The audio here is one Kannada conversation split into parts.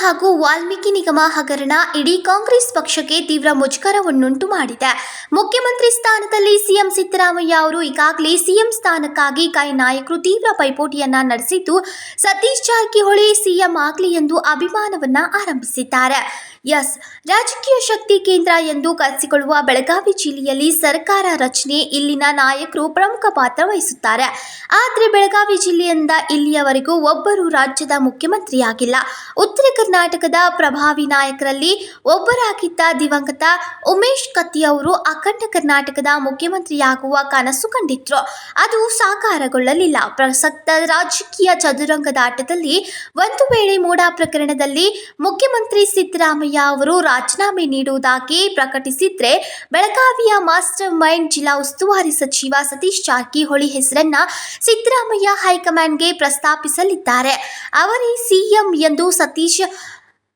ಹಾಗೂ ವಾಲ್ಮೀಕಿ ನಿಗಮ ಹಗರಣ ಇಡೀ ಕಾಂಗ್ರೆಸ್ ಪಕ್ಷಕ್ಕೆ ತೀವ್ರ ಮುಜುಗರವನ್ನುಂಟು ಮಾಡಿದೆ. ಮುಖ್ಯಮಂತ್ರಿ ಸ್ಥಾನದಲ್ಲಿ ಸಿಎಂ ಸಿದ್ದರಾಮಯ್ಯ ಅವರು ಈಗಾಗಲೇ ಸಿಎಂ ಸ್ಥಾನಕ್ಕಾಗಿ ಕೈ ನಾಯಕರು ತೀವ್ರ ಪೈಪೋಟಿಯನ್ನ ನಡೆಸಿದ್ದು, ಸತೀಶ್ ಜಾರಕಿಹೊಳಿ ಸಿಎಂ ಆಗಲಿ ಎಂದು ಅಭಿಮಾನವನ್ನ ಆರಂಭಿಸಿದ್ದಾರೆ. ಎಸ್, ರಾಜಕೀಯ ಶಕ್ತಿ ಕೇಂದ್ರ ಎಂದು ಕರೆಸಿಕೊಳ್ಳುವ ಬೆಳಗಾವಿ ಜಿಲ್ಲೆಯಲ್ಲಿ ಸರ್ಕಾರ ರಚನೆ ಇಲ್ಲಿನ ನಾಯಕರು ಪ್ರಮುಖ ಪಾತ್ರ ವಹಿಸುತ್ತಾರೆ. ಆದರೆ ಬೆಳಗಾವಿ ಜಿಲ್ಲೆಯಿಂದ ಇಲ್ಲಿಯವರೆಗೂ ಒಬ್ಬರು ರಾಜ್ಯದ ಮುಖ್ಯಮಂತ್ರಿಯಾಗಿಲ್ಲ. ಉತ್ತರ ಕರ್ನಾಟಕದ ಪ್ರಭಾವಿ ನಾಯಕರಲ್ಲಿ ಒಬ್ಬರಾಗಿದ್ದ ದಿವಂಗತ ಉಮೇಶ್ ಕತ್ತಿ ಅವರು ಅಖಂಡ ಕರ್ನಾಟಕದ ಮುಖ್ಯಮಂತ್ರಿಯಾಗುವ ಕನಸು ಕಂಡಿದ್ರು. ಅದು ಸಾಕಾರಗೊಳ್ಳಲಿಲ್ಲ. ಪ್ರಸಕ್ತ ರಾಜಕೀಯ ಚದುರಂಗದಾಟದಲ್ಲಿ ಒಂದು ವೇಳೆ ಮೂಡಾ ಪ್ರಕರಣದಲ್ಲಿ ಮುಖ್ಯಮಂತ್ರಿ ಸಿದ್ದರಾಮಯ್ಯ ಅವರು ರಾಜೀನಾಮೆ ನೀಡುವುದಾಗಿ ಪ್ರಕಟಿಸಿದ್ರೆ ಬೆಳಗಾವಿಯ ಮಾಸ್ಟರ್ ಮೈಂಡ್ ಜಿಲ್ಲಾ ಉಸ್ತುವಾರಿ ಸಚಿವ ಸತೀಶ್ ಜಾರಕಿಹೊಳಿ ಹೆಸರನ್ನ ಸಿದ್ದರಾಮಯ್ಯ ಹೈಕಮಾಂಡ್ಗೆ ಪ್ರಸ್ತಾಪಿಸಲಿದ್ದಾರೆ. ಅವರೇ ಸಿಎಂ ಎಂದು ಸತೀಶ್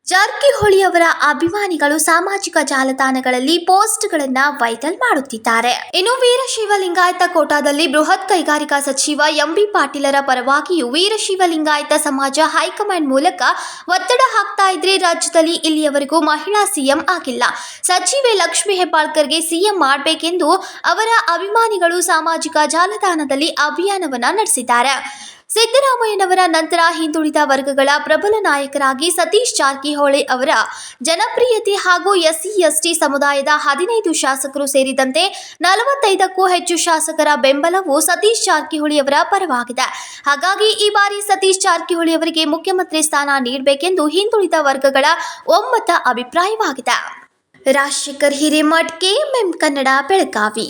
ಜಾರಕಿಹೊಳಿ ಅವರ ಅಭಿಮಾನಿಗಳು ಸಾಮಾಜಿಕ ಜಾಲತಾಣಗಳಲ್ಲಿ ಪೋಸ್ಟ್ಗಳನ್ನು ವೈರಲ್ ಮಾಡುತ್ತಿದ್ದಾರೆ. ಇನ್ನು ವೀರಶೈವ ಲಿಂಗಾಯತ ಕೋಟಾದಲ್ಲಿ ಬೃಹತ್ ಕೈಗಾರಿಕಾ ಸಚಿವ ಎಂಬಿ ಪಾಟೀಲರ ಪರವಾಗಿಯೂ ವೀರಶೈವ ಲಿಂಗಾಯತ ಸಮಾಜ ಹೈಕಮಾಂಡ್ ಮೂಲಕ ಒತ್ತಡ ಹಾಕ್ತಾ ಇದ್ರೆ ರಾಜ್ಯದಲ್ಲಿ ಇಲ್ಲಿಯವರೆಗೂ ಮಹಿಳಾ ಸಿಎಂ ಆಗಿಲ್ಲ. ಸಚಿವೆ ಲಕ್ಷ್ಮಿ ಹೆಬ್ಬಾಳ್ಕರ್ಗೆ ಸಿಎಂ ಮಾಡಬೇಕೆಂದು ಅವರ ಅಭಿಮಾನಿಗಳು ಸಾಮಾಜಿಕ ಜಾಲತಾಣದಲ್ಲಿ ಅಭಿಯಾನವನ್ನ ನಡೆಸಿದ್ದಾರೆ. ಸಿದ್ದರಾಮಯ್ಯನವರ ನಂತರ ಹಿಂದುಳಿದ ವರ್ಗಗಳ ಪ್ರಬಲ ನಾಯಕರಾಗಿ ಸತೀಶ್ ಜಾರಕಿಹೊಳಿ ಅವರ ಜನಪ್ರಿಯತೆ ಹಾಗೂ ಎಸ್ಸಿ ಎಸ್ಟಿ ಸಮುದಾಯದ ಹದಿನೈದು ಶಾಸಕರು ಸೇರಿದಂತೆ ನಲವತ್ತೈದಕ್ಕೂ ಹೆಚ್ಚು ಶಾಸಕರ ಬೆಂಬಲವು ಸತೀಶ್ ಜಾರಕಿಹೊಳಿ ಅವರ ಪರವಾಗಿದೆ. ಹಾಗಾಗಿ ಈ ಬಾರಿ ಸತೀಶ್ ಜಾರಕಿಹೊಳಿ ಅವರಿಗೆ ಮುಖ್ಯಮಂತ್ರಿ ಸ್ಥಾನ ನೀಡಬೇಕೆಂದು ಹಿಂದುಳಿದ ವರ್ಗಗಳ ಒಮ್ಮತ ಅಭಿಪ್ರಾಯವಾಗಿದೆ. ರಾಜಶೇಖರ್ ಹಿರೇಮಠ್, ಕೆಎಂಎಂ ಕನ್ನಡ, ಬೆಳಗಾವಿ.